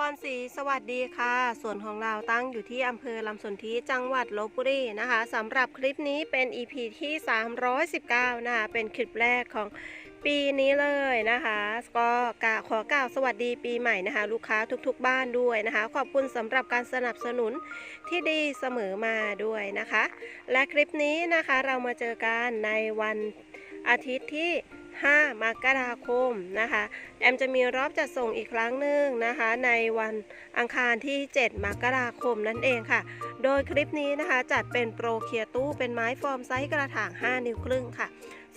บอลสีสวัสดีค่ะ ส่วนของเราตั้งอยู่ที่อำเภอลำสนธิจังหวัดลบบุรีนะคะสำหรับคลิปนี้เป็น EP ที่ 319 นะคะ เป็นคลิปแรกของปีนี้เลยนะคะ ก็กาขอกล่าวสวัสดีปีใหม่นะคะ ลูกค้าทุกๆบ้านด้วยนะคะ ขอบคุณสำหรับการสนับสนุนที่ดีเสมอมาด้วยนะคะ และคลิปนี้นะคะเรามาเจอกันในวันอาทิตย์ที่ 5 มกราคมนะคะแอมจะมีรอบจัดส่งอีกครั้งหนึ่งนะคะ ในวันอังคารที่ 7 มกราคมนั่นเองค่ะ โดยคลิปนี้นะคะจัดเป็นโปรเคียร์ตู้เป็นไม้ฟอร์มไซส์กระถาง 5 นิ้วครึ่งค่ะ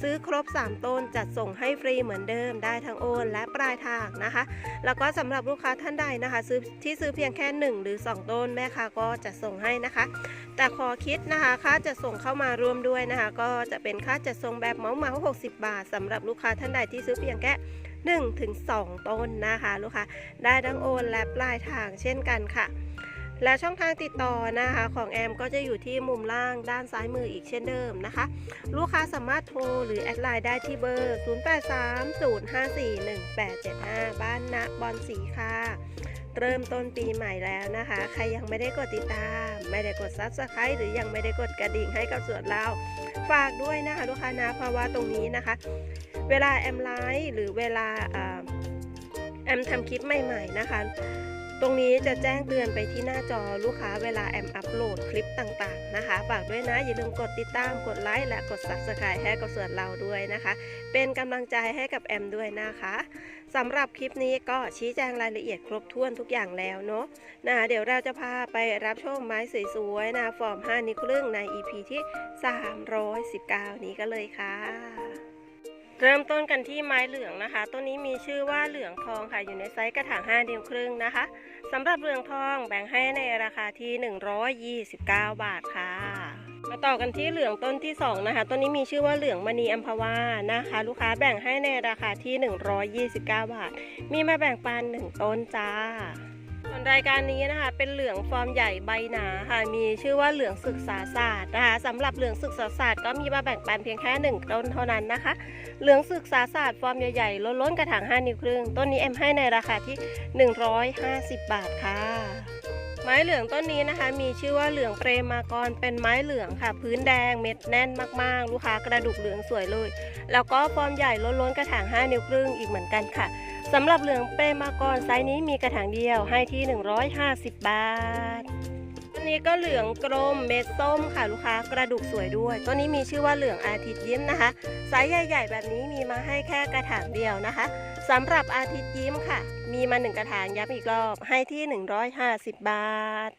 ซื้อครบ 3 ต้นจัดส่งให้ฟรีเหมือนเดิมได้ทั้งโอนและปลายทางนะคะ แล้วก็สำหรับลูกค้าท่านใดนะคะ ซื้อที่ซื้อเพียงแค่ 1 หรือ 2 ต้นแม่ค้าก็จะส่งให้นะคะ แต่ขอคิดนะคะค่าจะส่งเข้ามารวมด้วยนะคะ ก็จะเป็นค่าจัดส่งแบบเมาเหมา60 บาทสำหรับลูกค้าท่านใดที่ซื้อเพียงแค่1ถึง2ต้นนะคะ ลูกค้าได้ทั้งโอนและปลายทางเช่นกันค่ะ และช่องทางติดต่อนะคะของแอมก็จะอยู่ที่มุมล่างด้านซ้ายมืออีกเช่นเดิมนะคะ ลูกค้าสามารถโทรหรือแอดไลน์ได้ที่เบอร์ 0830541875 บ้านณบอนสีค่ะ เริ่มต้นปีใหม่แล้วนะคะ ใครยังไม่ได้กดติดตาม ไม่ได้กด Subscribe หรือยังไม่ได้กดกระดิ่งให้กับส่วนเราฝากด้วยนะคะลูกค้านะเพราะว่าตรงนี้นะคะ เวลาแอมไลฟ์หรือเวลาแอมทำคลิปใหม่ ๆ นะคะ ตรงนี้จะแจ้งเตือนไปที่หน้าจอลูกค้าเวลาแอมอัปโหลดคลิปต่างๆนะคะฝากด้วยนะอย่าลืมกดติดตามกดไลค์และกด Subscribe ให้กับส่วนเราด้วยนะคะ เป็นกำลังใจให้กับแอมด้วยนะคะสำหรับคลิปนี้ก็ชี้แจงรายละเอียดครบถ้วนทุกอย่างแล้วเนาะนะเดี๋ยวเราจะพาไปรับชมไม้สวยๆนะฟอร์ม 5 นิ้วครึ่งใน EP ที่ 319 นี้กันเลยค่ะ เริ่มต้นกันที่ไม้เหลืองนะคะ ต้นนี้มีชื่อว่าเหลืองทองค่ะ อยู่ในไซส์กระถาง5นิ้วครึ่งนะคะสำหรับเหลืองทองแบ่งให้ในราคาที่ 129 บาทค่ะ มาต่อกันที่เหลืองต้นที่2นะคะ ต้นนี้มีชื่อว่าเหลืองมณีอัมพวานะคะ ลูกค้าแบ่งให้ในราคาที่ 129 บาท มีมาแบ่งปัน1ต้นจ้า รายการนี้นะคะ เป็นเหลืองฟอร์มใหญ่ใบหนาค่ะ มีชื่อว่าเหลืองศึกษาศาสตร์นะคะสำหรับเหลืองศึกษาศาสตร์ก็มีมาแบ่งปันเพียงแค่หนึ่งต้นเท่านั้นนะคะ เหลืองศึกษาศาสตร์ฟอร์มใหญ่ๆล้นๆกระถาง5นิ้วครึ่ง ต้นนี้เอ็มให้ในราคาที่ 150 บาทค่ะไม้เหลืองต้นนี้นะคะ มีชื่อว่าเหลืองเปรมากรเป็นไม้เหลืองค่ะ พื้นแดงเม็ดแน่นมากๆ ลูกค้ากระดูกเหลืองสวยเลย แล้วก็ฟอร์มใหญ่ล้นๆกระถาง 5 นิ้วครึ่งอีกเหมือนกันค่ะ สำหรับเหลืองเปรมากรไซส์นี้มีกระถางเดียวให้ที่ 150 บาทตัวนี้ก็เหลืองกลมเม็ดส้มค่ะลูกค้ากระดูกสวยด้วย ตัวนี้มีชื่อว่าเหลืองอาทิตย์ยิ้มนะคะไซส์ใหญ่ ๆ แบบนี้มีมาให้แค่กระถางเดียวนะคะสำหรับอาทิตย์ยิ้มค่ะ มีมาหนึ่งกระถางย้ำอีกรอบให้ที่ 150 บาท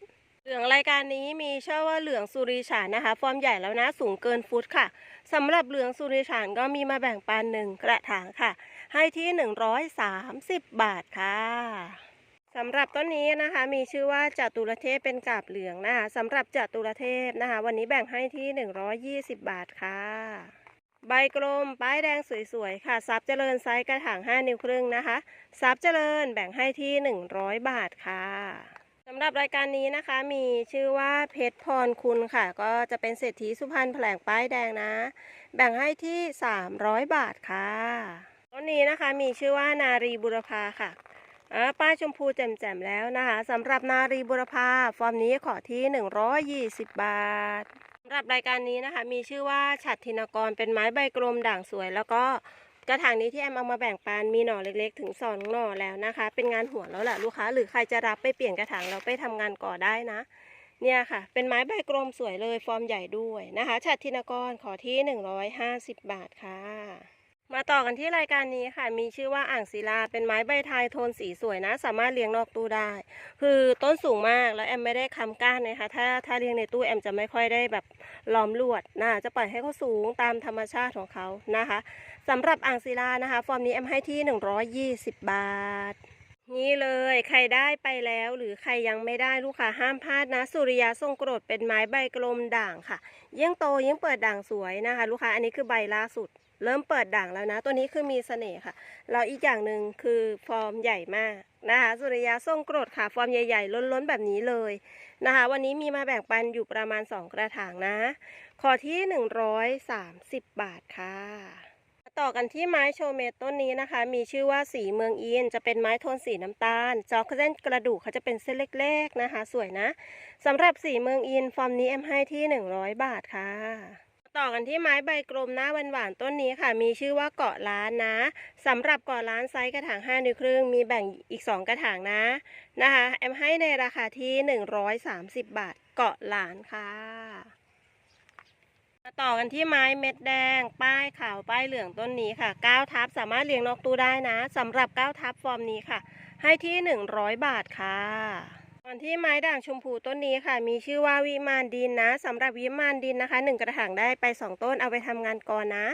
เหลืองรายการนี้มีชื่อว่าเหลืองสุริฉานนะคะ ฟอร์มใหญ่แล้วนะสูงเกินฟุตค่ะสำหรับเหลืองสุริฉานก็มีมาแบ่งปันหนึ่งกระถางค่ะ ให้ที่ 130 บาทค่ะสำหรับต้นนี้นะคะมีชื่อว่าจตุรเทพเป็นกาบเหลืองนะคะสำหรับจตุรเทพนะคะ วันนี้แบ่งให้ที่ 120 บาทค่ะ ใบกลมป้ายแดงสวยๆค่ะซับเจริญไซส์กระถาง 5 นิ้วครึ่งนะคะซับเจริญแบ่งให้ที่ 100 บาทค่ะสำหรับรายการนี้นะคะมีชื่อว่าเพชรพรคุณค่ะ ก็จะเป็นเศรษฐีสุพรรณแผลงป้ายแดงนะ แบ่งให้ที่ 300 บาทค่ะ ต้นนี้นะคะมีชื่อว่านารีบุรพาค่ะป้ายชมพูแจ่มๆแล้วนะคะสำหรับนารีบุรพาฟอร์มนี้ขอที่ 120 บาทสำหรับรายการนี้นะคะ มีชื่อว่าฉัตรธินกรเป็นไม้ใบกลมด่างสวย แล้วก็กระถางนี้ที่แอมเอามาแบ่งปันมีหน่อเล็กๆ ถึงสองหน่อแล้วนะคะ เป็นงานหัวแล้วแหละลูกค้า หรือใครจะรับไปเปลี่ยนกระถางเราไปทำงานก่อได้นะ เนี่ยค่ะ เป็นไม้ใบกลมสวยเลยฟอร์มใหญ่ด้วยนะคะฉัตรธินกรขอที่ 150 บาทค่ะ มาต่อกันที่รายการนี้ค่ะ มีชื่อว่าอ่างศิลา เป็นไม้ใบไทยโทนสีสวยนะ สามารถเลี้ยงนอกตู้ได้ คือต้นสูงมากแล้วแอมไม่ได้ค้ำก้านนะคะ ถ้าถ้าเลี้ยงในตู้แอมจะไม่ค่อยได้แบบล้อมลวดนะจะปล่อยให้เขาสูงตามธรรมชาติของเขานะคะสำหรับอ่างศิลานะคะ ฟอร์มนี้แอมให้ที่ 120 บาท นี่เลยใครได้ไปแล้วหรือใครยังไม่ได้ลูกค้าห้ามพลาดนะ สุริยาทรงกรดเป็นไม้ใบกลมด่างค่ะยิ่งโตยิ่งเปิดด่างสวยนะคะ ลูกค้าอันนี้คือใบล่าสุด เริ่มเปิดด่างแล้วนะ ตัวนี้คือมีเสน่ห์ค่ะ แล้วอีกอย่างหนึ่งคือฟอร์มใหญ่มากนะคะสุริยาทรงกรดค่ะ ฟอร์มใหญ่ๆ ล้นๆแบบนี้เลยนะคะ วันนี้มีมาแบ่งปันอยู่ประมาณ 2 กระถางนะ ขอที่ 130 บาทค่ะ ต่อกันที่ไม้โชเมตต้นนี้นะคะ มีชื่อว่าสีเมืองอิน จะเป็นไม้โทนสีน้ำตาล จอกเส้นกระดูกเขาจะเป็นเส้นเล็กๆนะคะ สวยนะสำหรับสีเมืองอิน ฟอร์มนี้เอ็มให้ที่ 100 บาทค่ะ ต่อกันที่ไม้ใบกลมหน้าหวานๆต้นนี้ค่ะ มีชื่อว่าเกาะล้านนะสำหรับเกาะล้านไซส์กระถาง5นิ้วครึ่ง มีแบ่งอีก 2 กระถางนะนะคะเอ็มให้ในราคาที่ 130 บาทเกาะล้านค่ะมาต่อกันที่ไม้เม็ดแดง ป้ายขาวป้ายเหลืองต้นนี้ค่ะ9ทับสามารถเลี้ยงนกตู้ได้นะสำหรับ9ทับฟอร์มนี้ค่ะ ให้ที่ 100 บาทค่ะ ก่อนที่ไม้ด่างชมพูต้นนี้ค่ะ มีชื่อว่าวิมานดินนะสำหรับวิมานดินนะคะ1กระถางได้ไป 2 ต้นเอาไปทำงานก่อนนะ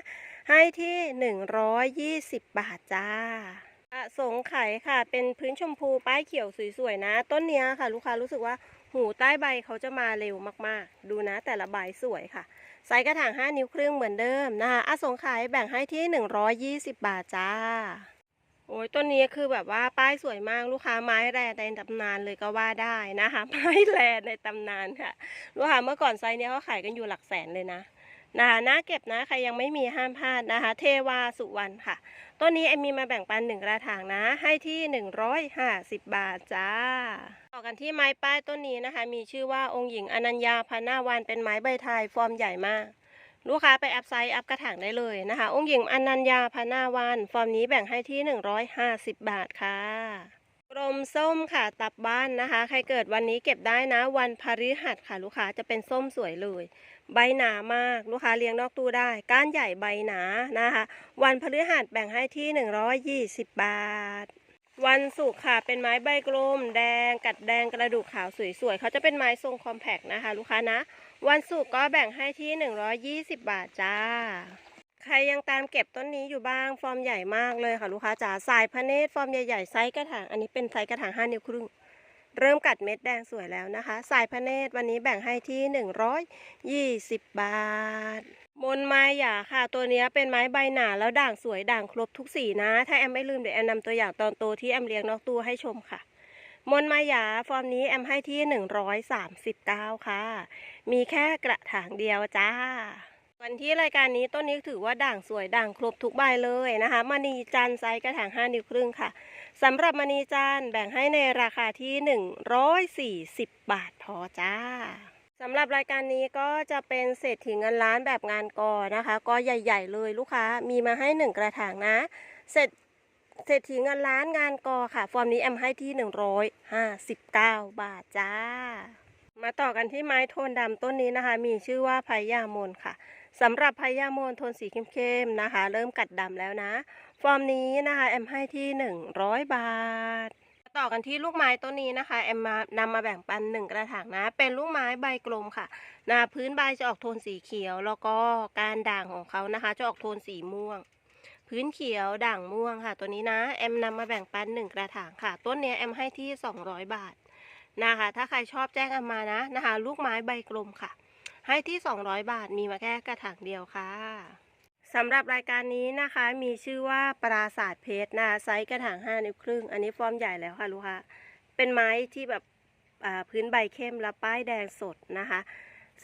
ให้ที่ 120 บาทจ้าอสงไขยค่ะ เป็นพื้นชมพูป้ายเขียวสวยๆนะ ต้นนี้ค่ะ ลูกค้ารู้สึกว่าหูใต้ใบเขาจะมาเร็วมากๆ ดูนะแต่ละใบสวยค่ะไซส์กระถาง 5 นิ้วครึ่งเหมือนเดิมนะคะอสงไขยแบ่งให้ที่ 120 บาทจ้า โอ้ยต้นนี้คือแบบว่าป้ายสวยมากลูกค้าไม้แร่ในตำนานเลยก็ว่าได้นะคะไม้แร่ในตำนานค่ะ ลูกค้าเมื่อก่อนไซส์เนี้ยเขาขายกันอยู่หลักแสนเลยนะนะคะน่าเก็บนะใครยังไม่มีห้ามพลาดนะคะ เทวาสุวรรณค่ะต้นนี้เอ็มมีมาแบ่งปันหนึ่งกระถางนะ ให้ที่150บบาทจ้าต่อกันที่ไม้ป้ายต้นนี้นะคะ มีชื่อว่าองค์หญิงอนัญญาพันนาวันเป็นไม้ใบไทยฟอร์มใหญ่มาก ลูกค้าไปอัพไซส์อัพกระถางได้เลยนะคะ องค์หญิงอนัญญาพันาวันฟอร์มนี้แบ่งให้ที่ 150 บาทค่ะกรมส้มค่ะตับบ้านนะคะ ใครเกิดวันนี้เก็บได้นะ วันพฤหัสค่ะ ลูกค้าจะเป็นส้มสวยเลย ใบหนามากลูกค้าเลี้ยงนอกตู้ได้ ก้านใหญ่ใบหนานะคะ วันพฤหัสแบ่งให้ที่ 120 บาท วันศุกร์ค่ะ เป็นไม้ใบกลม แดง กัดแดงกระดูกขาวสวยๆเขาจะเป็นไม้ทรงคอมแพกนะคะ ลูกค้านะ วันศุกร์ก็แบ่งให้ที่ 120 บาทจ้า ใครยังตามเก็บต้นนี้อยู่บ้าง ฟอร์มใหญ่มากเลยค่ะลูกค้าจ๋า สายพระเนตรฟอร์มใหญ่ๆ ไซส์กระถาง อันนี้เป็นไซส์กระถาง 5 นิ้วครึ่ง เริ่มกัดเม็ดแดงสวยแล้วนะคะ สายพระเนตรวันนี้แบ่งให้ที่ 120 บาท มนไม้หยาค่ะ ตัวนี้เป็นไม้ใบหนาแล้วด่างสวยด่างครบทุกสีนะ ถ้าแอมไม่ลืมเดี๋ยวแอมนำตัวอย่างตอนโตที่แอมเลี้ยงนอกตู้ให้ชมค่ะ มนม้หยาฟอร์มนี้แอมให้ที่139ค่ะ มีแค่กระถางเดียวจ้า วันที่รายการนี้ต้นนี้ถือว่าด่างสวยด่างครบทุกใบเลยนะคะมณีจันทร์ไซส์กระถาง5นิ้วครึ่งค่ะสำหรับมณีจันทร์แบ่งให้ในราคาที่140บาทพอจ้าสำหรับรายการนี้ก็จะเป็นเศรษฐีเงินล้านแบบงานกอนะคะ ก็ใหญ่ ๆ เลยลูกค้ามีมาให้1กระถางนะ เสร็จ เศรษฐีเงินล้านงานกอค่ะ ฟอร์มนี้แอมให้ที่159บเก้าบาทจ้า มาต่อกันที่ไม้โทนดำต้นนี้นะคะ มีชื่อว่าพายามนค่ะสำหรับพายามนโทนสีเข้มๆนะคะ เริ่มกัดดำแล้วนะ ฟอร์มนี้นะคะแอมให้ที่100บาทต่อกันที่ลูกไม้ต้นนี้นะคะแอมมานำมาแบ่งปันหนึ่งกระถางนะ เป็นลูกไม้ใบกลมค่ะนะพื้นใบจะออกโทนสีเขียว แล้วก็การด่างของเขานะคะ จะออกโทนสีม่วง พื้นเขียวด่างม่วงค่ะ ตัวนี้นะ แอมนำมาแบ่งปันหนึ่งกระถางค่ะ ต้นนี้แอมให้ที่ 200 บาทนะคะ ถ้าใครชอบแจ้งแอมมานะนะคะ ลูกไม้ใบกลมค่ะ ให้ที่ 200 บาทมีมาแค่กระถางเดียวค่ะสำหรับรายการนี้นะคะมีชื่อว่าปราศาสาทเพชรนะไซส์กระถาง5นิ้วครึ่ง อันนี้ฟอร์มใหญ่แล้วค่ะลูกค้าเป็นไม้ที่แบบอ่าพื้นใบเข้มและป้ายแดงสดนะคะ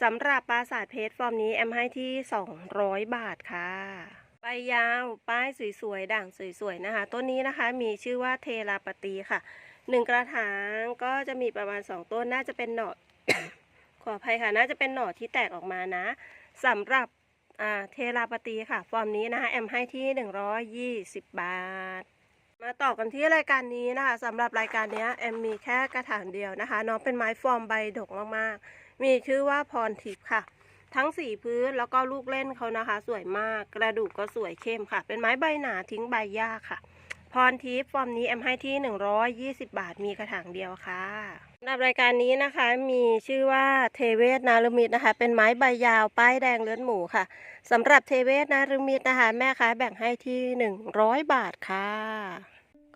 สำหรับปราศาสาทเพชรฟอร์มนี้แอมให้ที่ 200 บาทค่ะ ใบยาวป้ายสวยๆ ด่างสวยๆ นะคะ ต้นนี้นะคะมีชื่อว่าเทราปตีค่ะ หนึ่งกระถางก็จะมีประมาณ2ต้นน่าจะเป็นหน่อ ขออภัยค่ะ น่าจะเป็นหน่อที่แตกออกมานะสำหรับอ่าเทราปตีค่ะ ฟอร์มนี้นะคะแอมให้ที่ 120 บาท มาต่อกันที่รายการนี้นะคะสำหรับรายการนี้แอมมีแค่กระถางเดียวนะคะ น้องเป็นไม้ฟอร์มใบดกมากๆ มีชื่อว่าพรทิพย์ค่ะ ทั้งสีพื้นแล้วก็ลูกเล่นเขานะคะ สวยมากกระดูกก็สวยเข้มค่ะ เป็นไม้ใบหนาทิ้งใบยากค่ะ พรทิพย์ฟอร์มนี้แอมให้ที่ 120 บาทมีกระถางเดียวค่ะสำหรับรายการนี้นะคะมีชื่อว่าเทเวศนารมิตนะคะ เป็นไม้ใบยาวป้ายแดงเลือดหมูค่ะสำหรับเทเวศนารมิตนะคะ แม่ค้าแบ่งให้ที่ 100 บาทค่ะ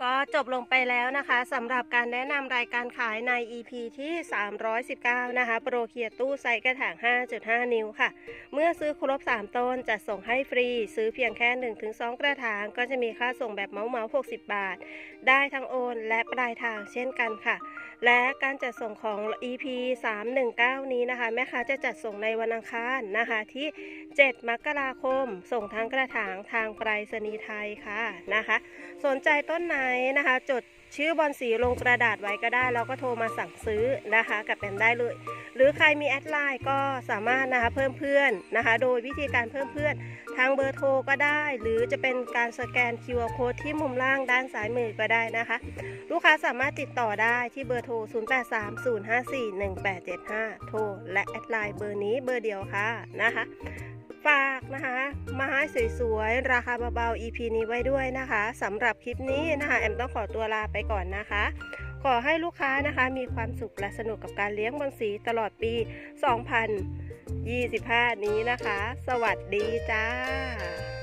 ก็จบลงไปแล้วนะคะสำหรับการแนะนำรายการขายใน EP ที่ 319 นะคะ โปรเคียร์ตู้ไซส์กระถาง 5.5 นิ้วค่ะ เมื่อซื้อครบ 3 ต้นจะส่งให้ฟรี ซื้อเพียงแค่ 1-2 กระถาง ก็จะมีค่าส่งแบบเมาเมา60 บาท ได้ทั้งโอนและปลายทางเช่นกันค่ะ และการจัดส่งของ EP 319 นี้นะคะ แม่ค้าจะจัดส่งในวันอังคารนะคะที่ 7 มกราคม ส่งทั้งกระถางทางไปรษณีย์ไทยค่ะนะคะ สนใจต้นไหนนะคะ จดชื่อบอลสีลงกระดาษไว้ก็ได้ แล้วก็โทรมาสั่งซื้อนะคะ กับแอมได้เลย หรือใครมีแอดไลน์ก็สามารถนะคะเพิ่มเพื่อนนะคะ โดยวิธีการเพิ่มเพื่อนทางเบอร์โทรก็ได้ หรือจะเป็นการสแกน QR Code ที่มุมล่างด้านซ้ายมือก็ได้นะคะ ลูกค้าสามารถติดต่อได้ที่เบอร์โทร 0830541875 โทรและแอดไลน์เบอร์นี้เบอร์เดียวค่ะนะคะ ฝากนะคะ ไม้สวยๆ ราคาเบาๆ EP นี้ไว้ด้วยนะคะสำหรับคลิปนี้นะคะแอมต้องขอตัวลาไปก่อนนะคะ ขอให้ลูกค้านะคะมีความสุขและสนุกกับการเลี้ยงบอนสีตลอดปี 2025 นี้นะคะ สวัสดีจ้า